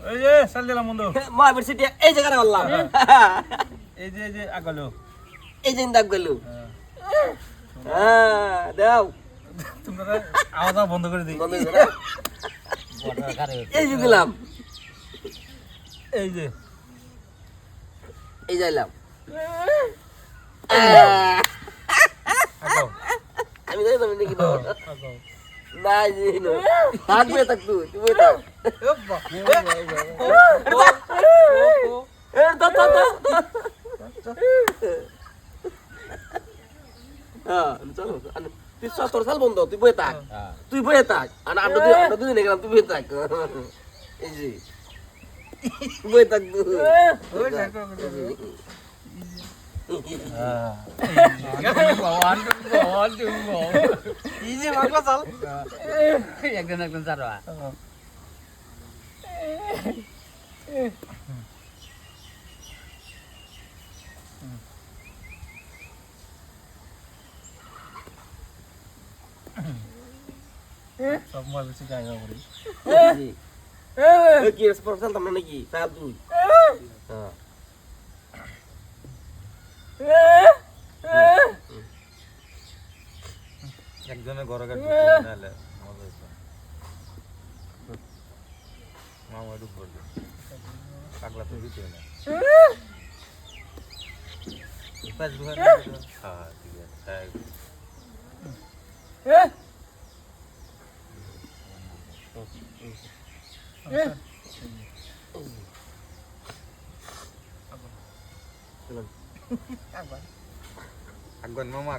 এই যে চাল দিলাম বন্ধু। মহাবীর সিটি এই জায়গাটা বললাম। এই যে এই যে আগালো এই যে দাগ গেল। হ্যাঁ। দাও। তোমরা আওয়াজ আওয়াজ বন্ধ করে দিই? এই যে দিলাম। এই যে। এই যাইলাম আমি যাই তুমি নাকি থাকবে থাক তুই তুমি থাক। হ্যাঁ তুই সতর সাল বন্ধ তুই বয়ে থাক। তুই বয়ে থাক। আর আমরা দুই আমরা দুজনে গেলাম তুই বয়ে থাক। এই যে। বয়ে থাক তুই ওই দেখো ইজি মাগলা চাল একজন একজন চারোয়া সব মার বেশি জায়গা করি জি এ কি স্পোর্ট খেলতাম আমরা নাকি তাহলে তুই হ্যাঁ একজনের ঘরে গাড়ি নালে মজা হইছে মামা ডুব পড়ল পাগলা তো দিতে না। পাঁচ দুহার হ্যাঁ ঠিক আছে হ্যাঁ। যেত আমি তো আমার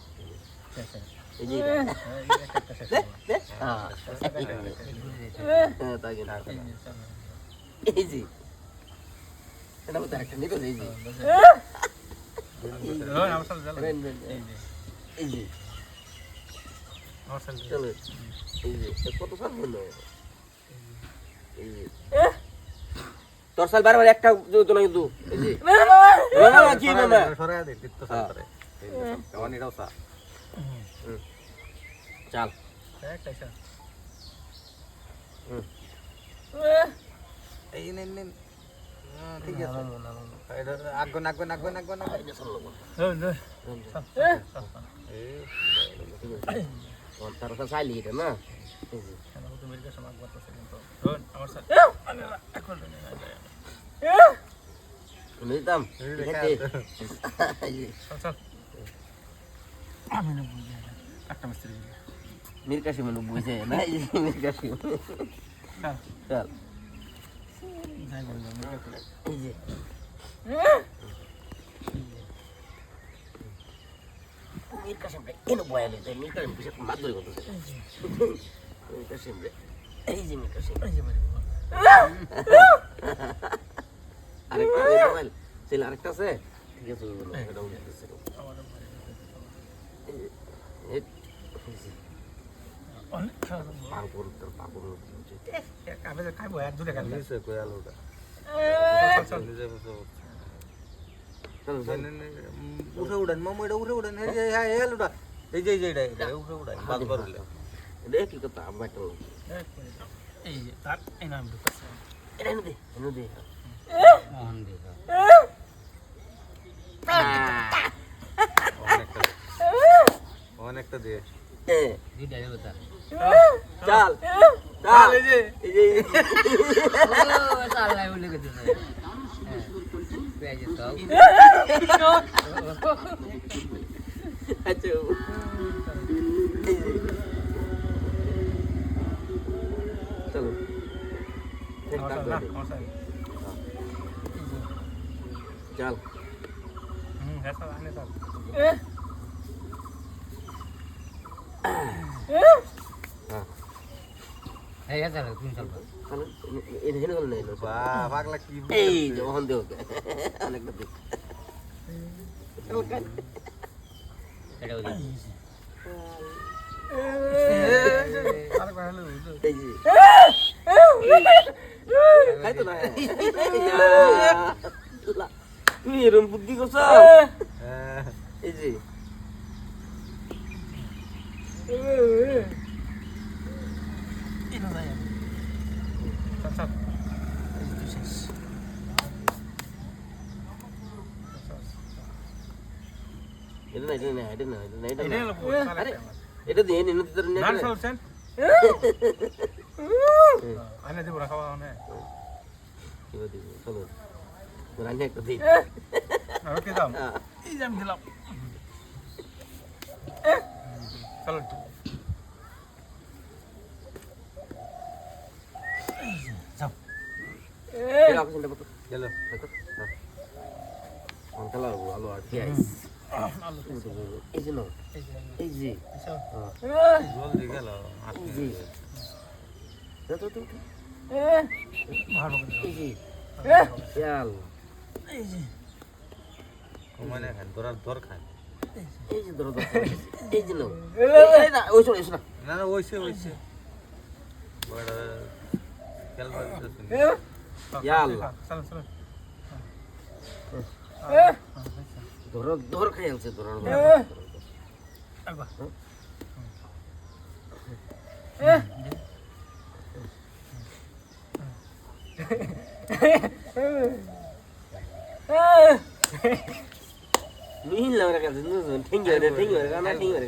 এই যে হ্যাঁ হ্যাঁ এটা মতো একটা নিতে এই যে যে তোর সাল বারবার একটা তো না কিন্তু এই যে কি সরাই দে যে কাওয়ানি রাউসা চাল একটা শেষ হুম। এই নেন নেন ঠিক আছে এটা আগুন আগুন আগুন আগুন আগুন এই যে চল লোক এই তার কাছে চাইলি এটা না এই যে তুমি এর কাছে মাগ করতেছ কিন্তু আমার সাথে এখন নিতাম এই ঠিক দেখা আছে এই যে চল চল আমি না বুঝি একটা মিস্ত্রি মির কাশি মানুষ বুঝে না? এই যে মির কাশি চল। চল। যাই বলি এই যে। মির কাশিম রে কেন বয়া নেই তাই মির কাশিম পিছিয়ে মাত ধরে করতেছে মির কাশিম রে এই যে মির কাশিম এই যে বাড়ি আরেকটা আছে মোবাইল। ছেলে আরেকটা আছে? ঠিক আছে এটা উঠে উড়ান মামু এটা উঠে উড়ান এই যে এটা এটা উঠে উড়ান বাদ করলে দেখ কি কথা আমার তো এই যে তার এই নাম এটা এনে দে। এনে দে অনেকটা অনেকটা দিয়ে চাল। চাল। এই যে। চাল নাই বলে হ্যাঁ আচ্ছা। চলো। চাল। হুম হ্যাঁ স্যার আনে স্যার তাই না। তুই এরম বুদ্ধি করছ? হ্যাঁ। এই যে। এটা না এটা না এটা না এটা না এটা এটাই না হলো আরে এটা দিয়ে নিন তোর না নেট চল সেন আনে দিব রাখাবা আনে কি দিব চলো রান্না একটা দিই ওকে দাও এই যে আমি দিলাম চলো খান এই যে ধরো এই যে। এই না ওই শোনো না। না ওইসে ওইসে। বড় খেলবার শুনি ইয়াল্লা চলো চলো ধরো ধর খাই আছে ধরো একবার Ni lang ra ka, tinggal, tinggal, tinggal, tinggal.